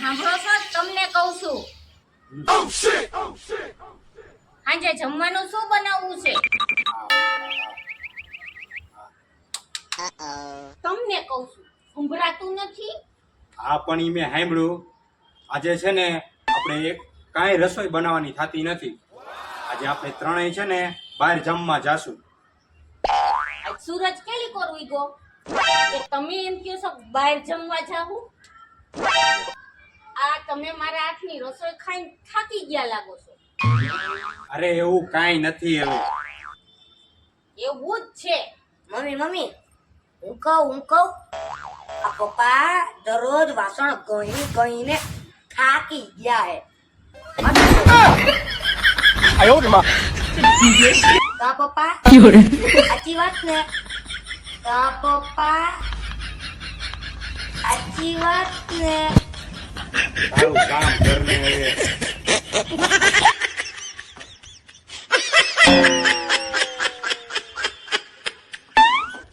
સાંભળો છો તમને કહું છું. સાંજે જમવાનું શું બનાવવું છે? તમને કહું છું સંભળાતું નથી? હા પણ ઈ મેં સાંભળ્યું. આજે છે ને આપણે એક કાંઈ રસોઈ બનાવવાની થતી નથી. આજે આપણે ત્રણેય છે ને બહાર જમવા જાશું. આજ સૂરજ કેલી કરવી ગો તમે એમ કહો છો બહાર જમવા જાવું? તમે મારા હાથની રસોઈ ખાઈને થાકી ગયા લાગો છો. અરે એવું કાંઈ નથી એવું. એવું જ છે. મમ્મી મમ્મી હું કહું હું કહું. આ પપ્પા દરરોજ વાસણ ગણી ગણીને થાકી ગયા હે. કા પપ્પા સાચી વાત ને? કા પપ્પા સાચી વાત ને? તારું કામ કરને